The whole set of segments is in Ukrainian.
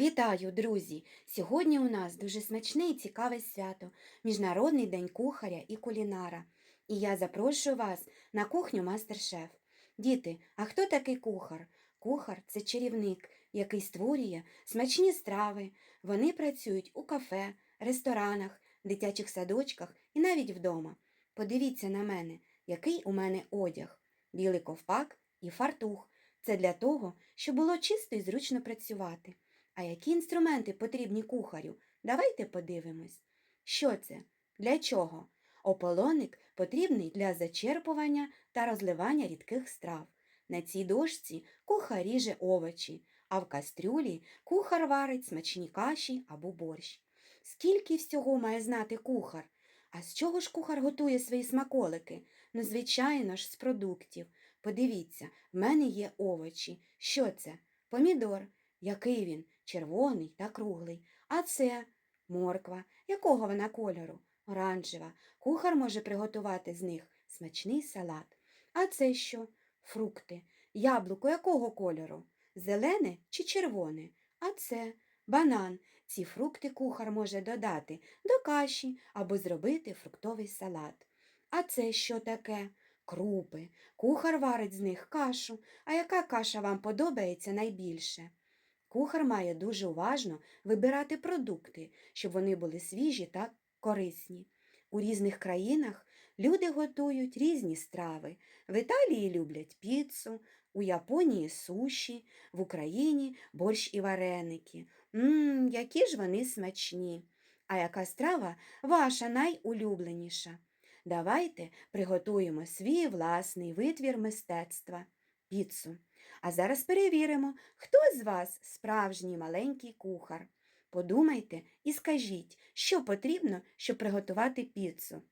Вітаю, друзі! Сьогодні у нас дуже смачне і цікаве свято Міжнародний день кухаря і кулінара. І я запрошую вас на кухню Мастер-Шеф. Діти, а хто такий кухар? Кухар це чарівник, який створює смачні страви. Вони працюють у кафе, ресторанах, дитячих садочках і навіть вдома. Подивіться на мене, який у мене одяг: білий ковпак і фартух. Це для того, щоб було чисто і зручно працювати. А які інструменти потрібні кухарю? Давайте подивимось. Що це? Для чого? Ополоник потрібний для зачерпування та розливання рідких страв. На цій дошці кухар ріже овочі, а в кастрюлі кухар варить смачні каші або борщ. Скільки всього має знати кухар? А з чого ж кухар готує свої смаколики? Ну, звичайно ж, з продуктів. Подивіться, в мене є овочі. Що це? Помідор. Який він? Червоний та круглий. А це морква. Якого вона кольору? Оранжева. Кухар може приготувати з них смачний салат. А це що? Фрукти. Яблуко якого кольору? Зелене чи червоне? А це банан. Ці фрукти кухар може додати до каші або зробити фруктовий салат. А це що таке? Крупи. Кухар варить з них кашу. А яка каша вам подобається найбільше? Кухар має дуже уважно вибирати продукти, щоб вони були свіжі та корисні. У різних країнах люди готують різні страви. В Італії люблять піцу, у Японії суші, в Україні борщ і вареники. Мм, які ж вони смачні. А яка страва ваша найулюбленіша? Давайте приготуємо свій власний витвір мистецтва піцу. А зараз перевіримо, хто з вас справжній маленький кухар. Подумайте і скажіть, що потрібно, щоб приготувати піцу.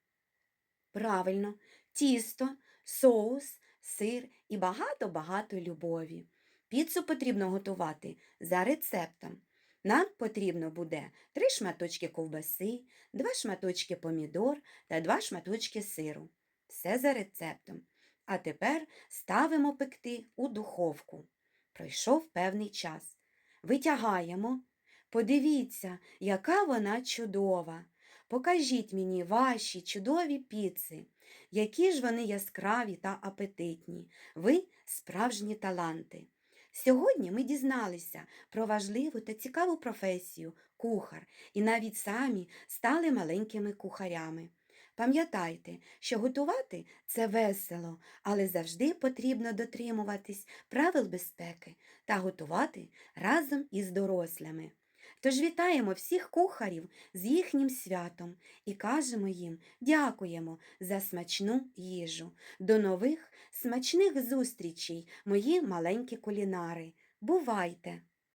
Правильно, тісто, соус, сир і багато-багато любові. Піцу потрібно готувати за рецептом. Нам потрібно буде три шматочки ковбаси, два шматочки помідор та два шматочки сиру. Все за рецептом. А тепер ставимо пекти у духовку. Пройшов певний час. Витягаємо. Подивіться, яка вона чудова. Покажіть мені ваші чудові піци, які ж вони яскраві та апетитні. Ви справжні таланти. Сьогодні ми дізналися про важливу та цікаву професію кухар і навіть самі стали маленькими кухарями. Пам'ятайте, що готувати це весело, але завжди потрібно дотримуватись правил безпеки та готувати разом із дорослими. Тож вітаємо всіх кухарів з їхнім святом і кажемо їм дякуємо за смачну їжу. До нових смачних зустрічей, мої маленькі кулінари. Бувайте!